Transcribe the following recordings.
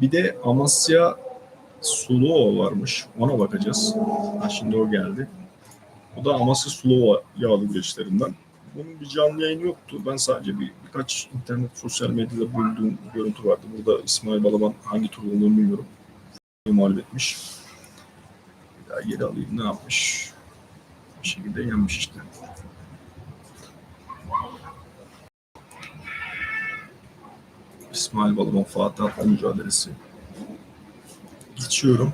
Bir de Amasya Suluova varmış. Ona bakacağız. Ha, şimdi o geldi. O da Amasya Sulova yağlı güreşlerinden. Bunun bir canlı yayını yoktu. Ben sadece bir, birkaç internet sosyal medyada bulduğum görüntü vardı. Burada İsmail Balaban hangi tur olduğunu bilmiyorum. Mağlup etmiş. Bir daha geri alayım ne yapmış? Bir şekilde yenmiş işte. İsmail Balaban Fatih Hakkı mücadelesi. Geçiyorum.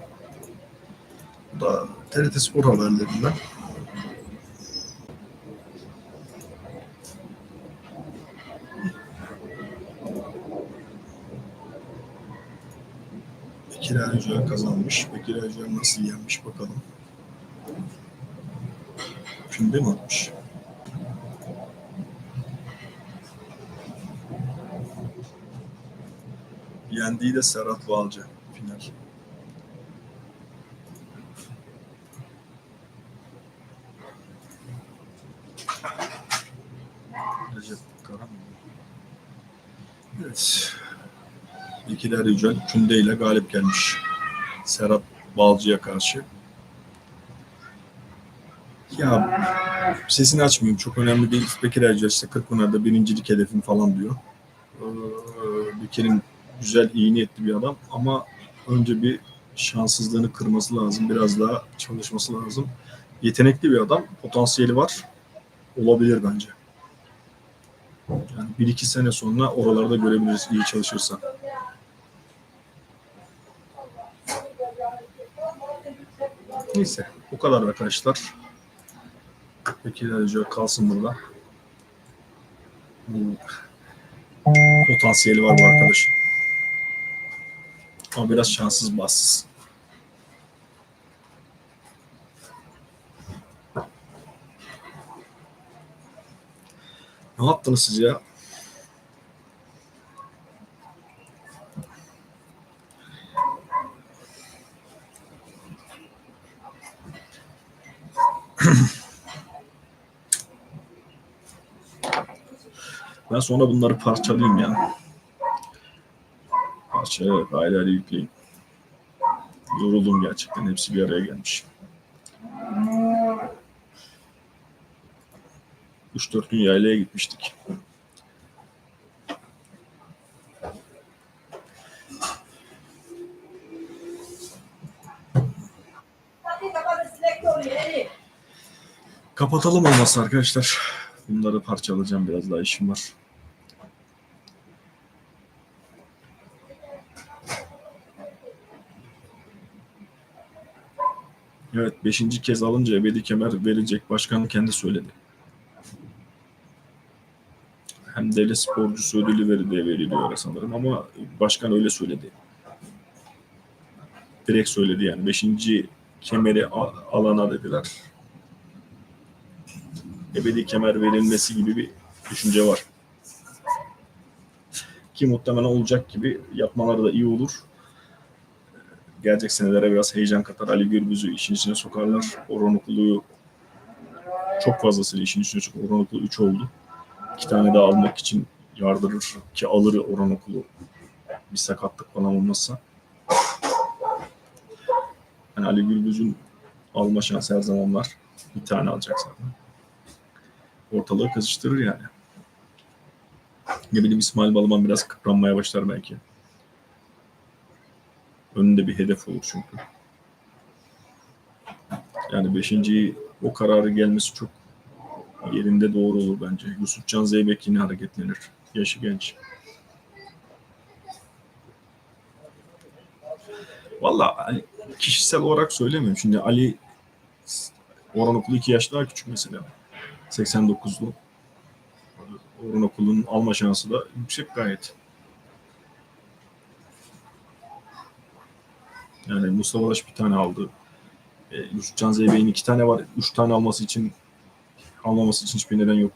Bu da TRT Spor haberlerinden. Bekir Ercüel kazanmış. Bekir Ercüel nasıl yenmiş bakalım. Şimdi mi atmış? Yendiği de Serhat Balcı final. Recep Karan? Evet. İkiler Yücel Künde ile galip gelmiş. Serhat Balcı'ya karşı. Ya sesini açmayayım çok önemli değil. Bekir Ercüel işte Kırkpınar'da birincilik hedefim falan diyor. Ee, Bekir'in güzel iyi niyetli bir adam ama önce bir şanssızlığını kırması lazım. Biraz daha çalışması lazım. Yetenekli bir adam. Potansiyeli var. Olabilir bence. Yani bir iki sene sonra oralarda görebiliriz iyi çalışırsa. Neyse bu kadar arkadaşlar. Peki Ercüel kalsın burada. Bu potansiyeli var bu arkadaşın. Ama biraz şanssız bassız. Ne yaptınız siz ya? Ben sonra bunları parçalayayım ya. Parça evet ayrı ayrı yükleyeyim. Yoruldum gerçekten. Hepsi bir araya gelmiş. 3-4 gün yaylaya gitmiştik. Kapatalım olmazsa arkadaşlar. Bunları parçalayacağım biraz daha işim var. Evet, beşinci kez alınca ebedi kemer verecek başkanın kendi söyledi. Hem devlet sporcusu ödülü veri veriliyor sanırım ama başkan öyle söyledi. Direkt söyledi yani. Beşinci kemeri alana dediler. Ebedi kemer verilmesi gibi bir düşünce var. Ki muhtemelen olacak gibi yapmaları da iyi olur gelecek senelere biraz heyecan katar. Ali Gürbüz'ü işin içine sokarlar. Orhan Okulu'yu çok fazlasıyla işin içine çok Orhan Okulu 3 oldu. İki tane daha almak için yardırır ki alır Orhan Okulu bir sakatlık falan olmazsa. Yani Ali Gürbüz'ün alma şansı her zaman var. Bir tane alacak zaten. Ortalığı kızıştırır yani. Ne bileyim İsmail Balaban biraz kıpranmaya başlar belki. Önünde bir hedef olur çünkü. Yani beşinciyi o kararı gelmesi çok yerinde doğru olur bence. Yusufcan Zeybek yine hareketlenir. Yaşı genç. Valla hani kişisel olarak söylemiyorum. Şimdi Ali Orhan Okulu 2 yaş daha küçük mesela. 89'lu. Orhan Okulu'nun alma şansı da yüksek gayet. Yani Mustafa Daş bir tane aldı. E, Yusufcan Zeybek'in iki tane var. Üç tane alması için almaması için hiçbir neden yok.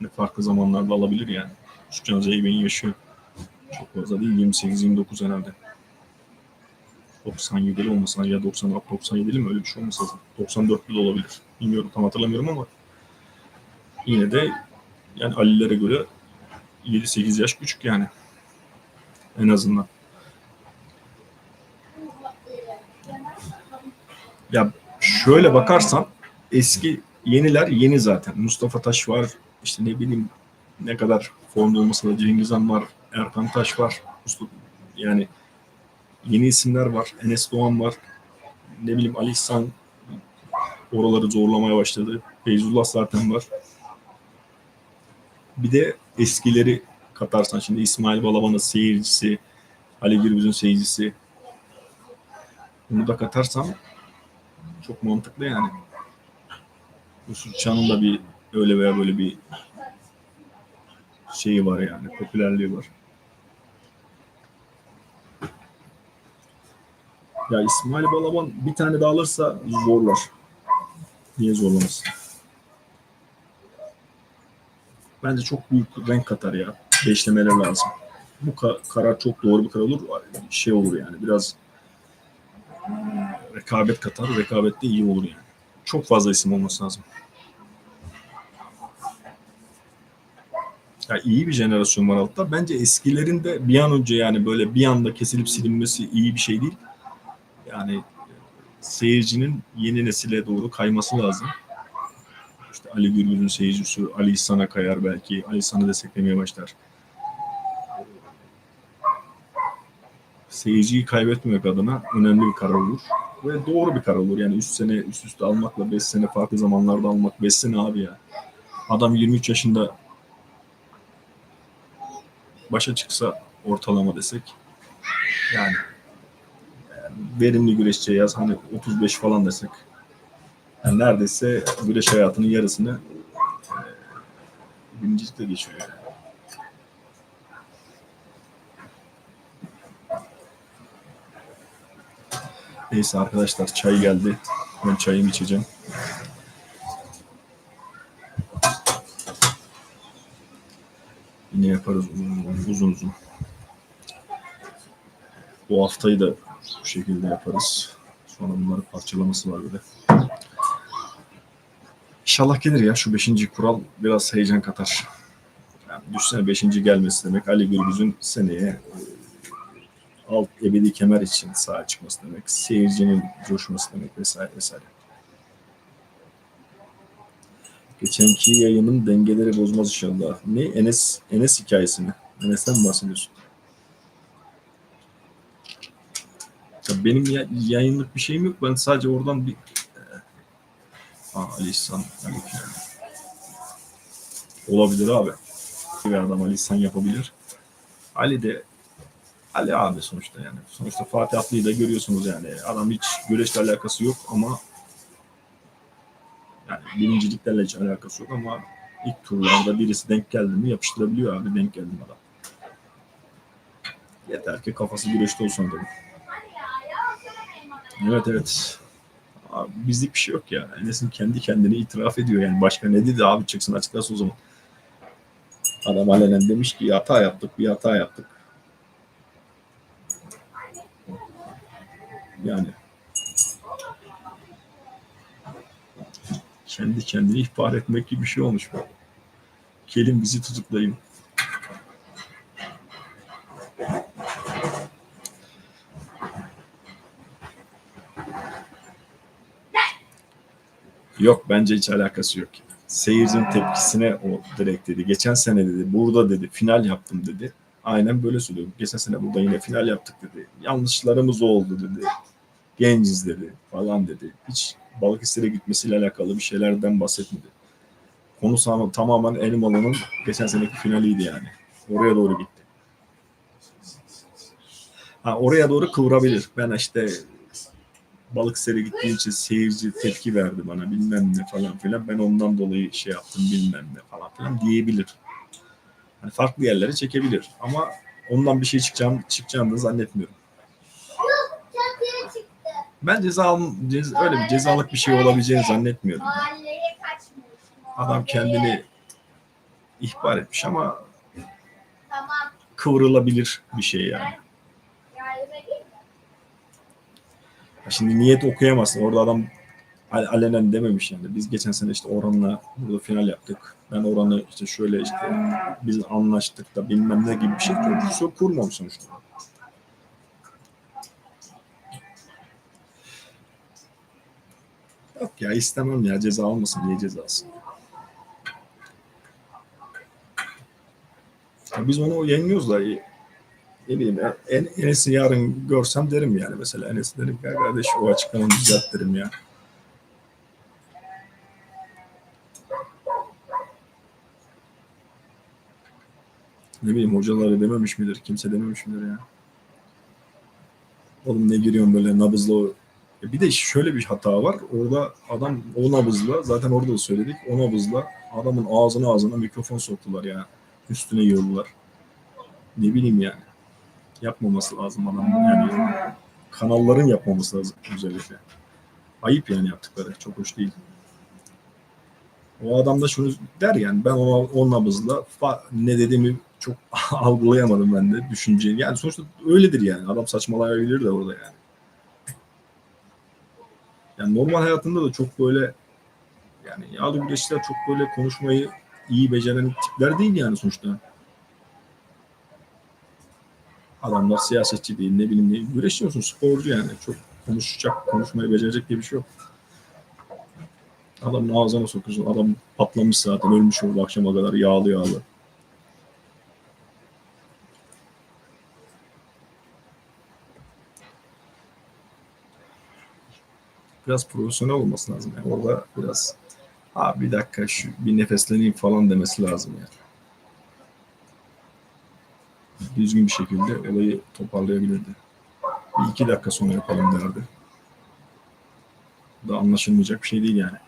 Yani farklı zamanlarda alabilir yani. Yusufcan Zeybek'in yaşı çok fazla değil. 28-29 herhalde. 97'li olmasa ya 96 97'li mi öyle bir şey olmasa 94'lü de olabilir. Bilmiyorum tam hatırlamıyorum ama yine de yani Ali'lere göre 7-8 yaş küçük yani. En azından. Ya şöyle bakarsan eski yeniler yeni zaten. Mustafa Taş var. işte ne bileyim ne kadar formda olmasa da Cengiz Han var. Erkan Taş var. Yani yeni isimler var. Enes Doğan var. Ne bileyim Ali İhsan oraları zorlamaya başladı. Feyzullah zaten var. Bir de eskileri katarsan şimdi İsmail Balaban'ın seyircisi, Ali Gürbüz'ün seyircisi. Bunu da katarsan çok mantıklı yani. Yusuf Çan'ın da bir öyle veya böyle bir şeyi var yani, popülerliği var. Ya İsmail Balaban bir tane daha alırsa zorlar. Niye zorlamasın? Bence çok büyük renk katar ya. Beşlemeler lazım. Bu ka- karar çok doğru bir karar olur. Şey olur yani biraz rekabet katar. Rekabet de iyi olur yani. Çok fazla isim olması lazım. Ya iyi bir jenerasyon var altta. Bence eskilerin de bir an önce yani böyle bir anda kesilip silinmesi iyi bir şey değil. Yani seyircinin yeni nesile doğru kayması lazım. İşte Ali Gürbüz'ün seyircisi Ali İhsan'a kayar belki. Ali İhsan'ı desteklemeye başlar. Seyirciyi kaybetmemek adına önemli bir karar olur. Ve doğru bir karar olur. Yani 3 sene üst üste almakla 5 sene farklı zamanlarda almak 5 sene abi ya. Adam 23 yaşında başa çıksa ortalama desek yani, verimli güreşçi yaz hani 35 falan desek yani neredeyse güreş hayatının yarısını e, birincilikle geçiyor yani. Neyse arkadaşlar çay geldi. Ben çayımı içeceğim. Yine yaparız uzun uzun. uzun, uzun. Bu haftayı da bu şekilde yaparız. Sonra bunları parçalaması var de. İnşallah gelir ya şu beşinci kural biraz heyecan katar. Yani düşünsene beşinci gelmesi demek Ali Gürbüz'ün seneye alt ebedi kemer için sahaya çıkması demek. Seyircinin coşması demek vesaire vesaire. Geçenki yayının dengeleri bozmaz inşallah. Ne? Enes, Enes hikayesi mi? Enes'ten mi bahsediyorsun? Ya benim ya- yayınlık bir şeyim yok. Ben sadece oradan bir... Ee, Aa, Ali İhsan. İhsan. Olabilir abi. Bir adam Ali İhsan yapabilir. Ali de Ali abi sonuçta yani. Sonuçta Fatih Atlı'yı da görüyorsunuz yani. Adam hiç güreşle alakası yok ama yani birinciliklerle hiç alakası yok ama ilk turlarda birisi denk geldi mi yapıştırabiliyor abi denk geldi adam. Yeter ki kafası güreşte olsun dedim. Evet evet. Abi, bizlik bir şey yok ya. Enes'in kendi kendini itiraf ediyor yani. Başka ne dedi abi çıksın açıklasın o zaman. Adam alenen demiş ki hata yaptık bir hata yaptık. Yani kendi kendini ihbar etmek gibi bir şey olmuş bu. Gelin bizi tutuklayın. Yok bence hiç alakası yok. Seyircinin tepkisine o direkt dedi. Geçen sene dedi burada dedi final yaptım dedi. Aynen böyle söylüyorum. Geçen sene burada yine final yaptık dedi. Yanlışlarımız oldu dedi. Genciz dedi falan dedi. Hiç Balıkesir'e gitmesiyle alakalı bir şeylerden bahsetmedi. Konu tamamen Elmalı'nın geçen seneki finaliydi yani. Oraya doğru gitti. Ha, oraya doğru kıvırabilir. Ben işte Balıkesir'e gittiğim için seyirci tepki verdi bana bilmem ne falan filan. Ben ondan dolayı şey yaptım bilmem ne falan filan diyebilir. Hani farklı yerlere çekebilir. Ama ondan bir şey çıkacağını, çıkacağını da zannetmiyorum. Ben ceza, cez, öyle bir cezalık bir şey olabileceğini zannetmiyorum. Adam kendini ihbar etmiş ama kıvrılabilir bir şey yani. Şimdi niyet okuyamazsın. Orada adam al- alenen dememiş yani. Biz geçen sene işte Orhan'la burada final yaptık. Ben Orhan'ı işte şöyle işte biz anlaştık da bilmem ne gibi bir şey çok kurmamış sonuçta. Yok ya istemem ya ceza almasın niye ceza alsın? Ya biz onu yeniliyoruz da ne bileyim en, Enes'i yarın görsem derim yani mesela Enes derim ya kardeş o açıklamanı düzelt derim ya. Ne bileyim hocaları dememiş midir? Kimse dememiş midir ya? Oğlum ne giriyorsun böyle nabızla Bir de şöyle bir hata var. Orada adam o nabızla zaten orada da söyledik. O nabızla adamın ağzına ağzına mikrofon soktular ya. Üstüne yığıldılar. Ne bileyim yani. Yapmaması lazım adamın yani. Kanalların yapmaması lazım özellikle. Ayıp yani yaptıkları. Çok hoş değil. O adam da şunu der yani ben ona o nabızla ne dediğimi çok algılayamadım ben de düşünceyi. Yani sonuçta öyledir yani. Adam saçmalayabilir de orada yani. Yani normal hayatında da çok böyle yani yağlı güreşçiler çok böyle konuşmayı iyi beceren tipler değil yani sonuçta. Adamlar siyasetçi değil ne bileyim ne güreşçi olsun sporcu yani çok konuşacak konuşmayı becerecek diye bir şey yok. Adamın ağzına sokuyorsun adam patlamış zaten ölmüş oldu akşama kadar yağlı yağlı. Biraz profesyonel olması lazım. Yani orada biraz abi bir dakika şu bir nefesleneyim falan demesi lazım yani. Düzgün bir şekilde olayı toparlayabilirdi. Bir iki dakika sonra yapalım derdi. Bu Da anlaşılmayacak bir şey değil yani.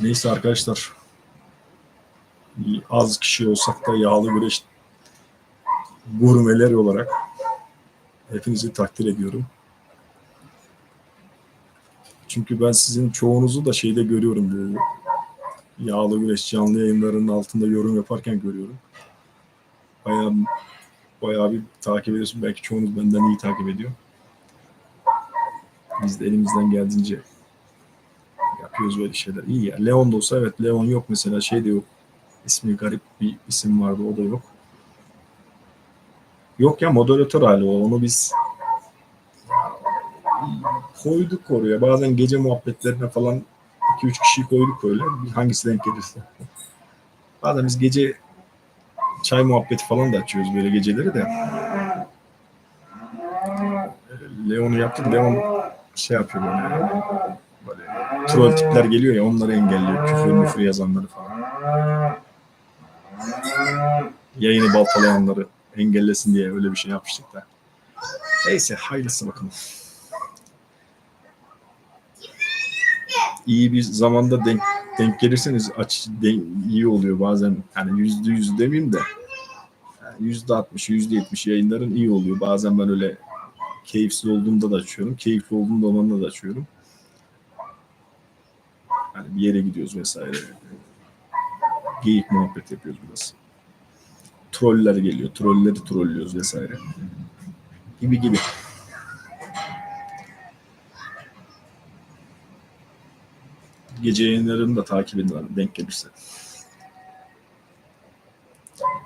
Neyse arkadaşlar. Az kişi olsak da yağlı güreş gurmeler olarak hepinizi takdir ediyorum. Çünkü ben sizin çoğunuzu da şeyde görüyorum böyle. Yağlı Güreş canlı yayınlarının altında yorum yaparken görüyorum. Bayağı, bayağı bir takip ediyorsun. Belki çoğunuz benden iyi takip ediyor. Biz de elimizden geldiğince yapıyoruz böyle şeyler. İyi ya. Leon da olsa evet Leon yok mesela şey de yok. İsmi garip bir isim vardı o da yok. Yok ya moderatör hali o. Onu biz koyduk oraya. Bazen gece muhabbetlerine falan 2-3 kişiyi koyduk öyle. Hangisi denk gelirse. Bazen biz gece çay muhabbeti falan da açıyoruz böyle geceleri de. Leon'u yaptık. Leon şey yapıyor böyle. Böyle troll tipler geliyor ya onları engelliyor. Küfür müfür yazanları falan. Yayını baltalayanları engellesin diye öyle bir şey yapmıştık da. Neyse hayırlısı bakalım. İyi bir zamanda denk denk gelirseniz aç denk, iyi oluyor bazen. Hani yüzde yüz demeyeyim de yani yüzde altmış yüzde yetmiş yayınların iyi oluyor. Bazen ben öyle keyifsiz olduğumda da açıyorum keyifli olduğum zamanında da açıyorum. Hani bir yere gidiyoruz vesaire. Geyik muhabbet yapıyoruz biraz. Troller geliyor trolleri trollüyoruz vesaire. Gibi gibi gece yayınlarını da takip edin abi, denk gelirse.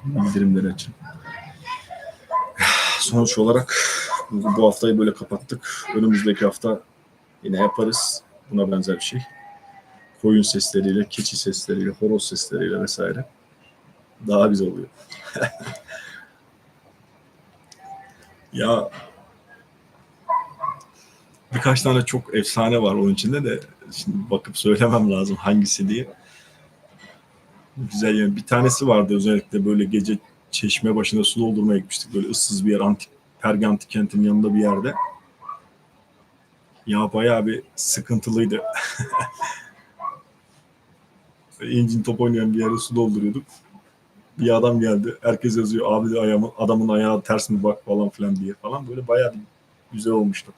Bildirimleri açın. Sonuç olarak bu haftayı böyle kapattık. Önümüzdeki hafta yine yaparız. Buna benzer bir şey. Koyun sesleriyle, keçi sesleriyle, horoz sesleriyle vesaire. Daha güzel oluyor. ya birkaç tane çok efsane var onun içinde de şimdi bakıp söylemem lazım hangisi diye. Güzel yani bir tanesi vardı özellikle böyle gece çeşme başında su doldurmaya gitmiştik. Böyle ıssız bir yer antik Perge antik kentin yanında bir yerde. Ya bayağı bir sıkıntılıydı. İncin top oynayan bir yere su dolduruyorduk. Bir adam geldi. Herkes yazıyor abi de ayağımın, adamın ayağı ters mi bak falan filan diye falan. Böyle bayağı bir güzel olmuştu.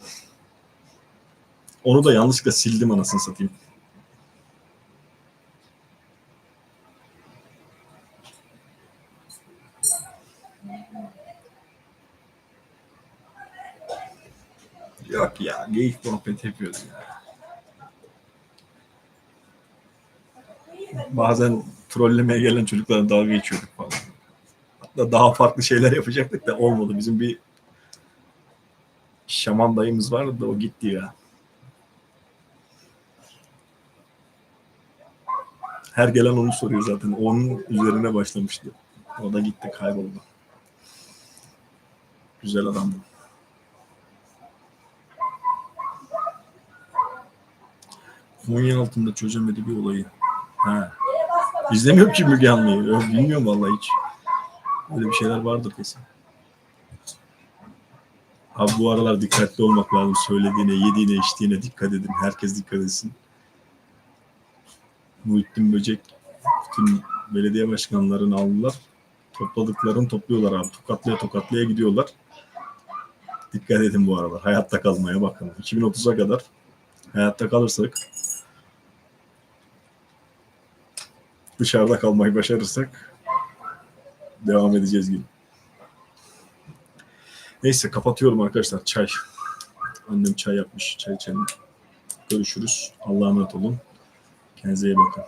Onu da yanlışlıkla sildim anasını satayım. Yok ya geyik muhabbet yapıyoruz ya. Bazen trollemeye gelen çocuklara dalga geçiyorduk falan. Hatta daha farklı şeyler yapacaktık da olmadı. Bizim bir şaman dayımız vardı da o gitti ya. Her gelen onu soruyor zaten. Onun üzerine başlamıştı. O da gitti kayboldu. Güzel adamdı. Konya altında çözemedi bir olayı. Ha. İzlemiyorum ki Müge Anlı'yı. Bilmiyorum vallahi hiç. Öyle bir şeyler vardır kesin. Abi bu aralar dikkatli olmak lazım. Söylediğine, yediğine, içtiğine dikkat edin. Herkes dikkat etsin. Muhittin Böcek bütün belediye başkanlarını aldılar. Topladıklarını topluyorlar abi. Tokatlaya tokatlaya gidiyorlar. Dikkat edin bu aralar. Hayatta kalmaya bakın. 2030'a kadar hayatta kalırsak dışarıda kalmayı başarırsak devam edeceğiz gibi. Neyse kapatıyorum arkadaşlar. Çay. Annem çay yapmış. Çay içelim. Görüşürüz. Allah'a emanet olun. Kendinize iyi bakın.